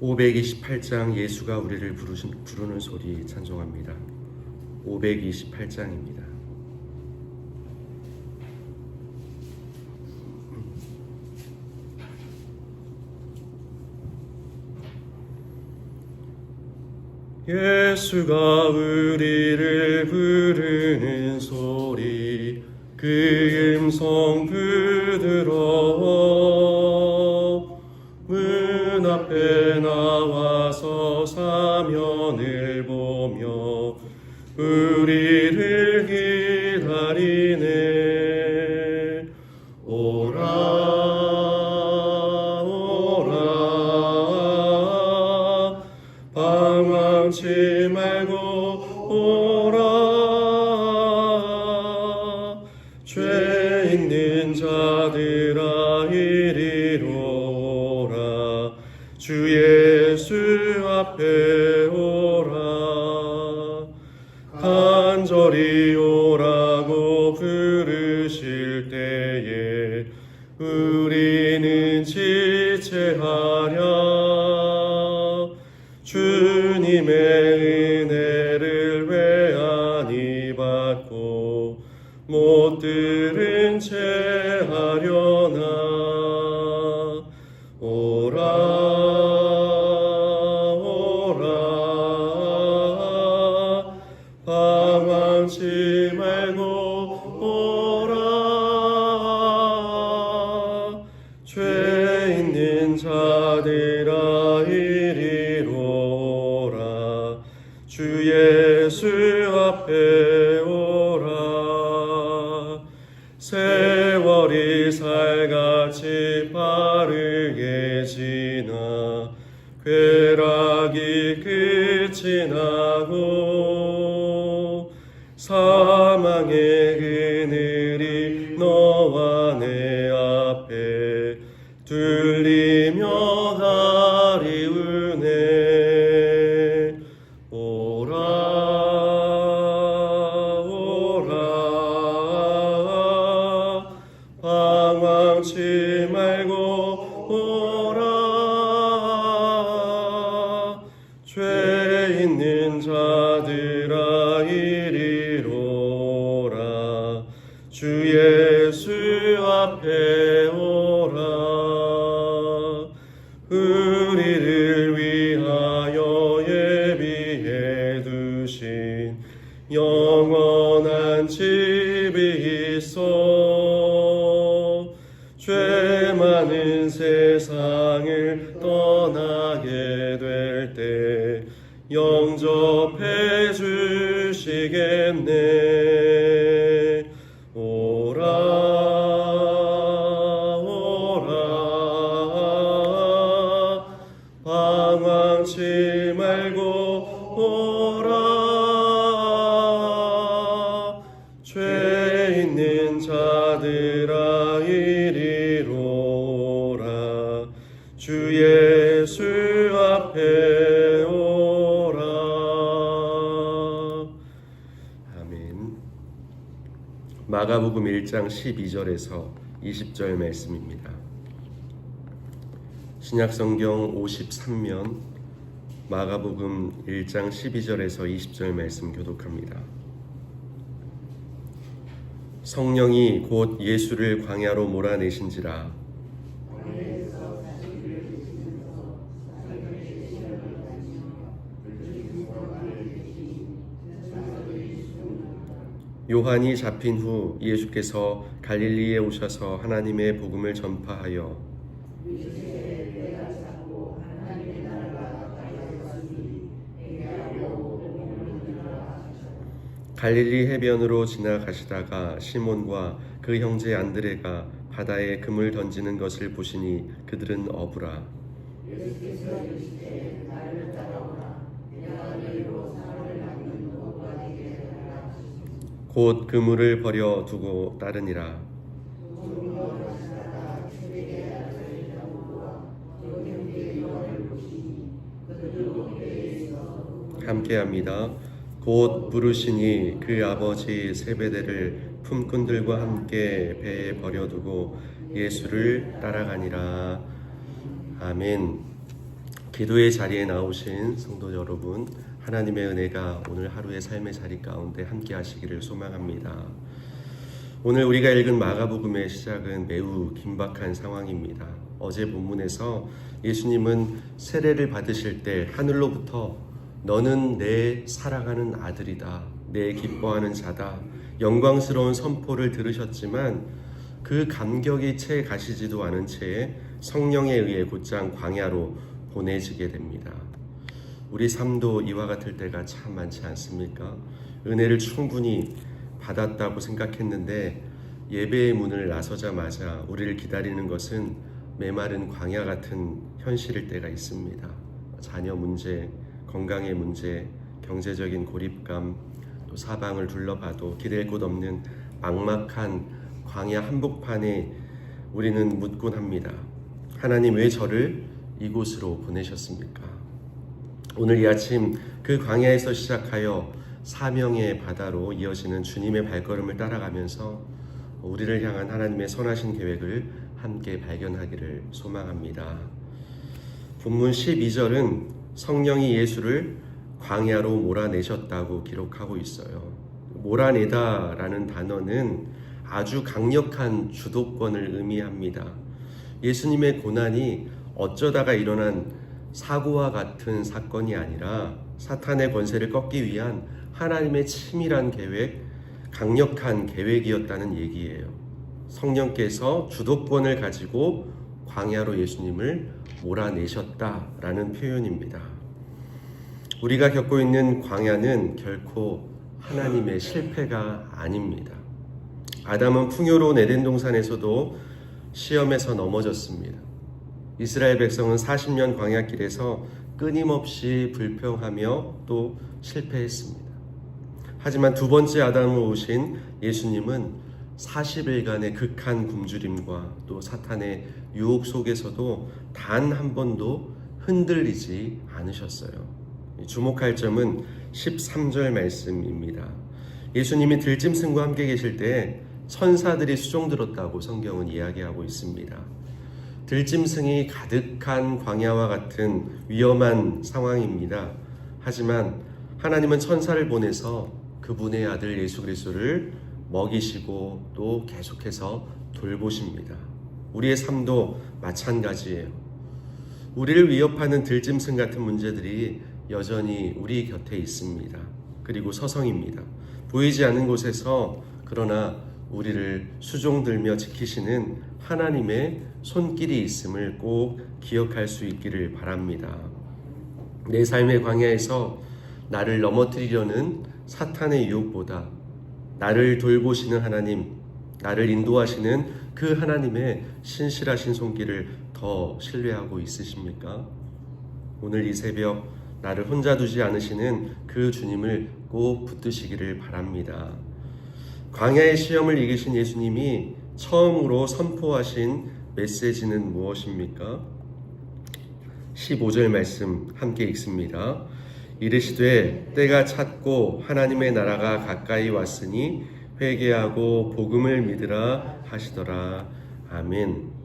528장 예수가 우리를 부르신, 부르는 소리 찬송합니다. 528장입니다. 예수가 우리를 부르는 소리 그 음성 부드러 자들아 이리 하려나? 오라 이 살같이 빠르게 지나 쾌락이 끝이 나고 사망의 방황치 말고 오라 죄 많은 세상을 떠나게 될 때 영접해 주시겠네 오라 주 예수 앞에 오라. 아멘. 마가복음 1장 12절에서 20절 말씀입니다. 신약성경 53면 마가복음 1장 12절에서 20절 말씀 교독합니다. 성령이 곧 예수를 광야로 몰아내신지라. 요한이 잡힌 후 예수께서 갈릴리에 오셔서 하나님의 복음을 전파하여 갈릴리 해변으로 지나가시다가 시몬과 그 형제 안드레가 바다에 금을 던지는 것을 보시니 그들은 어부라. 곧 그물을 버려 두고 따르니라. 함께합니다. 곧 부르시니 그 아버지 세베대를 품꾼들과 함께 배에 버려두고 예수를 따라가니라. 아멘. 기도의 자리에 나오신 성도 여러분, 하나님의 은혜가 오늘 하루의 삶의 자리 가운데 함께 하시기를 소망합니다. 오늘 우리가 읽은 마가복음의 시작은 매우 긴박한 상황입니다. 어제 본문에서 예수님은 세례를 받으실 때 하늘로부터 너는 내 사랑하는 아들이다. 내 기뻐하는 자다. 영광스러운 선포를 들으셨지만 그 감격이 채 가시지도 않은 채 성령에 의해 곧장 광야로 보내지게 됩니다. 우리 삶도 이와 같을 때가 참 많지 않습니까? 은혜를 충분히 받았다고 생각했는데 예배의 문을 나서자마자 우리를 기다리는 것은 메마른 광야 같은 현실일 때가 있습니다. 자녀 문제, 건강의 문제, 경제적인 고립감, 또 사방을 둘러봐도 기댈 곳 없는 막막한 광야 한복판에 우리는 묻곤 합니다. 하나님 왜 저를 이곳으로 보내셨습니까? 오늘 이 아침 그 광야에서 시작하여 사명의 바다로 이어지는 주님의 발걸음을 따라가면서 우리를 향한 하나님의 선하신 계획을 함께 발견하기를 소망합니다. 본문 12절은 성령이 예수를 광야로 몰아내셨다고 기록하고 있어요. 몰아내다라는 단어는 아주 강력한 주도권을 의미합니다. 예수님의 고난이 어쩌다가 일어난 사고와 같은 사건이 아니라 사탄의 권세를 꺾기 위한 하나님의 치밀한 계획, 강력한 계획이었다는 얘기예요. 성령께서 주도권을 가지고 광야로 예수님을 몰아내셨다라는 표현입니다. 우리가 겪고 있는 광야는 결코 하나님의 실패가 아닙니다. 아담은 풍요로운 에덴 동산에서도 시험에서 넘어졌습니다. 이스라엘 백성은 40년 광야길에서 끊임없이 불평하며 또 실패했습니다. 하지만 두 번째 아담으로 오신 예수님은 40일간의 극한 굶주림과 또 사탄의 유혹 속에서도 단 한 번도 흔들리지 않으셨어요. 주목할 점은 13절 말씀입니다. 예수님이 들짐승과 함께 계실 때 천사들이 수종들었다고 성경은 이야기하고 있습니다. 들짐승이 가득한 광야와 같은 위험한 상황입니다. 하지만 하나님은 천사를 보내서 그분의 아들 예수 그리스도를 먹이시고 또 계속해서 돌보십니다. 우리의 삶도 마찬가지예요. 우리를 위협하는 들짐승 같은 문제들이 여전히 우리 곁에 있습니다. 그리고 서성입니다. 보이지 않는 곳에서 그러나 우리를 수종들며 지키시는 하나님의 손길이 있음을 꼭 기억할 수 있기를 바랍니다. 내 삶의 광야에서 나를 넘어뜨리려는 사탄의 유혹보다 나를 돌보시는 하나님, 나를 인도하시는 그 하나님의 신실하신 손길을 더 신뢰하고 있으십니까? 오늘 이 새벽 나를 혼자 두지 않으시는 그 주님을 꼭 붙드시기를 바랍니다. 광야의 시험을 이기신 예수님이 처음으로 선포하신 메시지는 무엇입니까? 15절 말씀 함께 읽습니다. 이르시되 때가 찼고 하나님의 나라가 가까이 왔으니 회개하고 복음을 믿으라 하시더라. 아멘.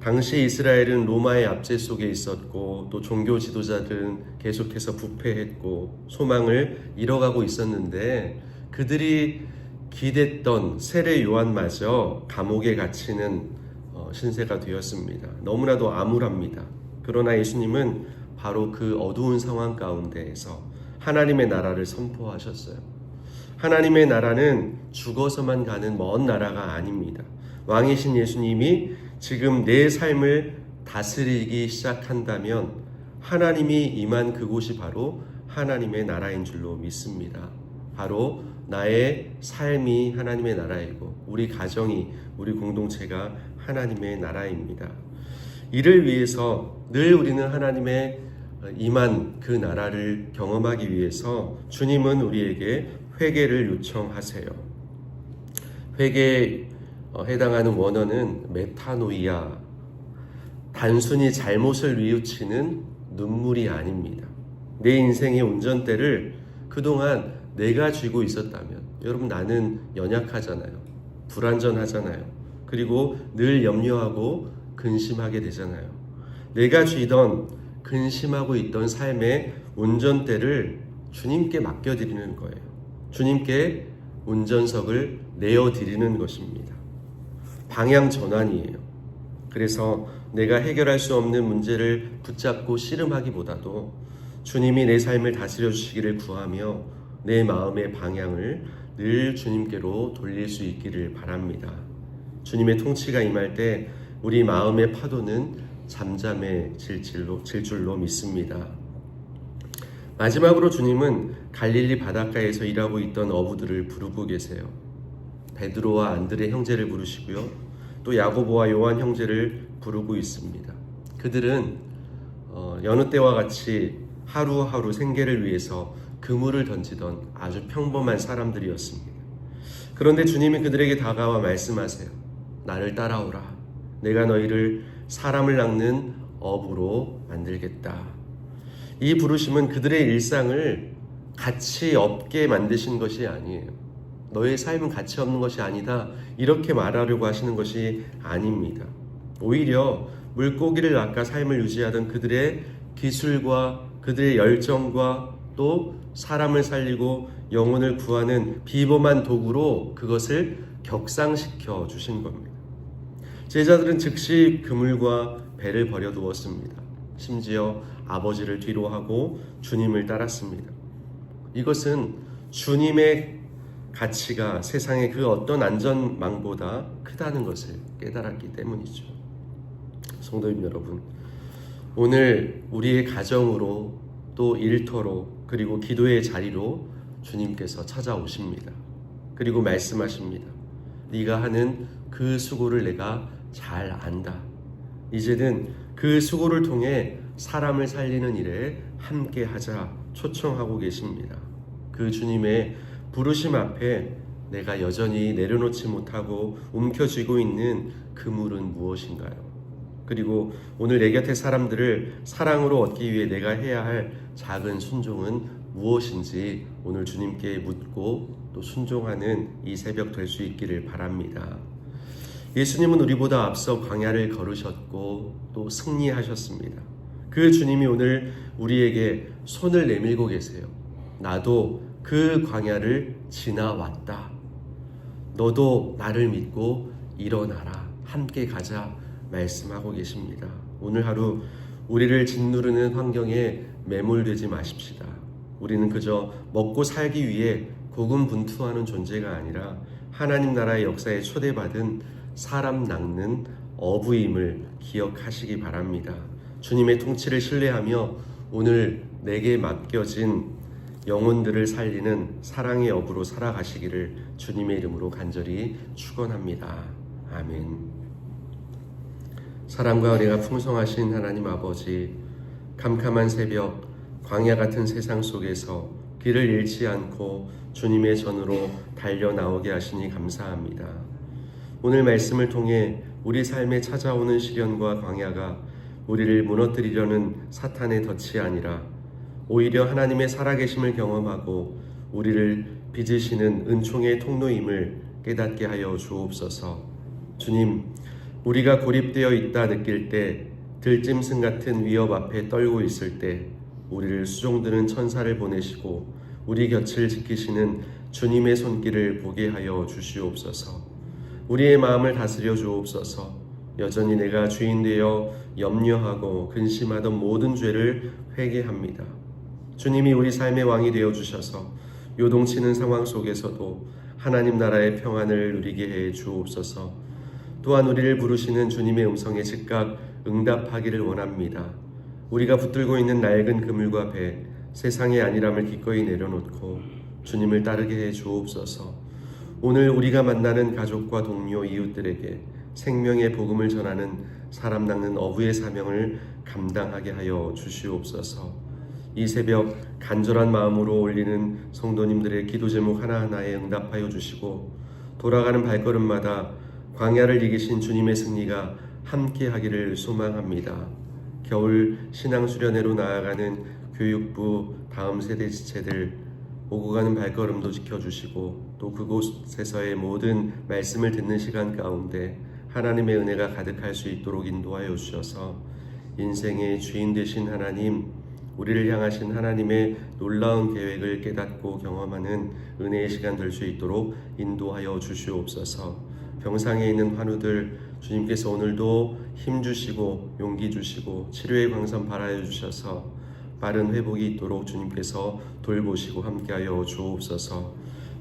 당시 이스라엘은 로마의 압제 속에 있었고 또 종교 지도자들은 계속해서 부패했고 소망을 잃어가고 있었는데 그들이 기댔던 세례 요한마저 감옥에 갇히는 어, 신세가 되었습니다. 너무나도 암울합니다. 그러나 예수님은 바로 그 어두운 상황 가운데에서 하나님의 나라를 선포하셨어요. 하나님의 나라는 죽어서만 가는 먼 나라가 아닙니다. 왕이신 예수님이 지금 내 삶을 다스리기 시작한다면 하나님이 임한 그곳이 바로 하나님의 나라인 줄로 믿습니다. 바로 나의 삶이 하나님의 나라이고 우리 가정이 우리 공동체가 하나님의 나라입니다. 이를 위해서 늘 우리는 하나님의 임한 그 나라를 경험하기 위해서 주님은 우리에게 회개를 요청하세요. 회개에 해당하는 원어는 메타노이아, 단순히 잘못을 뉘우치는 눈물이 아닙니다. 내 인생의 운전대를 그동안 내가 쥐고 있었다면, 여러분 나는 연약하잖아요. 불완전하잖아요. 그리고 늘 염려하고 근심하게 되잖아요. 내가 쥐던 근심하고 있던 삶의 운전대를 주님께 맡겨드리는 거예요. 주님께 운전석을 내어드리는 것입니다. 방향 전환이에요. 그래서 내가 해결할 수 없는 문제를 붙잡고 씨름하기보다도 주님이 내 삶을 다스려 주시기를 구하며 내 마음의 방향을 늘 주님께로 돌릴 수 있기를 바랍니다. 주님의 통치가 임할 때 우리 마음의 파도는 잠잠해질 줄로, 질 줄로 믿습니다. 마지막으로 주님은 갈릴리 바닷가에서 일하고 있던 어부들을 부르고 계세요. 베드로와 안드레 형제를 부르시고요. 또 야고보와 요한 형제를 부르고 있습니다. 그들은 어, 여느 때와 같이 하루하루 생계를 위해서 그물을 던지던 아주 평범한 사람들이었습니다. 그런데 주님이 그들에게 다가와 말씀하세요. 나를 따라오라. 내가 너희를 사람을 낚는 어부로 만들겠다. 이 부르심은 그들의 일상을 가치 없게 만드신 것이 아니에요. 너의 삶은 가치 없는 것이 아니다. 이렇게 말하려고 하시는 것이 아닙니다. 오히려 물고기를 낚아 삶을 유지하던 그들의 기술과 그들의 열정과 또 사람을 살리고 영혼을 구하는 비범한 도구로 그것을 격상시켜 주신 겁니다. 제자들은 즉시 그물과 배를 버려두었습니다. 심지어 아버지를 뒤로하고 주님을 따랐습니다. 이것은 주님의 가치가 세상의 그 어떤 안전망보다 크다는 것을 깨달았기 때문이죠. 성도님 여러분, 오늘 우리의 가정으로 또 일터로 그리고 기도의 자리로 주님께서 찾아오십니다. 그리고 말씀하십니다. 네가 하는 그 수고를 내가 잘 안다. 이제는 그 수고를 통해 사람을 살리는 일에 함께 하자 초청하고 계십니다. 그 주님의 부르심 앞에 내가 여전히 내려놓지 못하고 움켜쥐고 있는 그물은 무엇인가요? 그리고 오늘 내 곁의 사람들을 사랑으로 얻기 위해 내가 해야 할 작은 순종은 무엇인지 오늘 주님께 묻고 또 순종하는 이 새벽 될 수 있기를 바랍니다. 예수님은 우리보다 앞서 광야를 걸으셨고 또 승리하셨습니다. 그 주님이 오늘 우리에게 손을 내밀고 계세요. 나도 그 광야를 지나왔다. 너도 나를 믿고 일어나라. 함께 가자. 말씀하고 계십니다. 오늘 하루 우리를 짓누르는 환경에 매몰되지 마십시다. 우리는 그저 먹고 살기 위해 고군분투하는 존재가 아니라 하나님 나라의 역사에 초대받은 사람 낚는 어부임을 기억하시기 바랍니다. 주님의 통치를 신뢰하며 오늘 내게 맡겨진 영혼들을 살리는 사랑의 어부로 살아가시기를 주님의 이름으로 간절히 축원합니다. 아멘. 사랑과 은혜가 풍성하신 하나님 아버지, 캄캄한 새벽, 광야 같은 세상 속에서 길을 잃지 않고 주님의 전으로 달려 나오게 하시니 감사합니다. 오늘 말씀을 통해 우리 삶에 찾아오는 시련과 광야가 우리를 무너뜨리려는 사탄의 덫이 아니라 오히려 하나님의 살아계심을 경험하고 우리를 빚으시는 은총의 통로임을 깨닫게 하여 주옵소서. 주님, 우리가 고립되어 있다 느낄 때 들짐승 같은 위협 앞에 떨고 있을 때 우리를 수종드는 천사를 보내시고 우리 곁을 지키시는 주님의 손길을 보게 하여 주시옵소서. 우리의 마음을 다스려 주옵소서. 여전히 내가 주인 되어 염려하고 근심하던 모든 죄를 회개합니다. 주님이 우리 삶의 왕이 되어 주셔서 요동치는 상황 속에서도 하나님 나라의 평안을 누리게 해 주옵소서. 또한 우리를 부르시는 주님의 음성에 즉각 응답하기를 원합니다. 우리가 붙들고 있는 낡은 그물과 배, 세상의 안일함을 기꺼이 내려놓고 주님을 따르게 해 주옵소서. 오늘 우리가 만나는 가족과 동료, 이웃들에게 생명의 복음을 전하는 사람 낚는 어부의 사명을 감당하게 하여 주시옵소서. 이 새벽 간절한 마음으로 올리는 성도님들의 기도 제목 하나하나에 응답하여 주시고 돌아가는 발걸음마다 광야를 이기신 주님의 승리가 함께 하기를 소망합니다. 겨울 신앙 수련회로 나아가는 교육부 다음 세대 지체들 오고 가는 발걸음도 지켜주시고 또 그곳에서의 모든 말씀을 듣는 시간 가운데 하나님의 은혜가 가득할 수 있도록 인도하여 주셔서 인생의 주인 되신 하나님, 우리를 향하신 하나님의 놀라운 계획을 깨닫고 경험하는 은혜의 시간 될 수 있도록 인도하여 주시옵소서. 병상에 있는 환우들 주님께서 오늘도 힘 주시고 용기 주시고 치료의 광선 발하여 주셔서 빠른 회복이 있도록 주님께서 돌보시고 함께하여 주옵소서.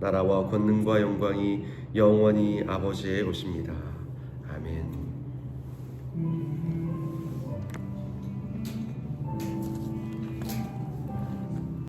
나라와 권능과 영광이 영원히 아버지의 것입니다. 아멘.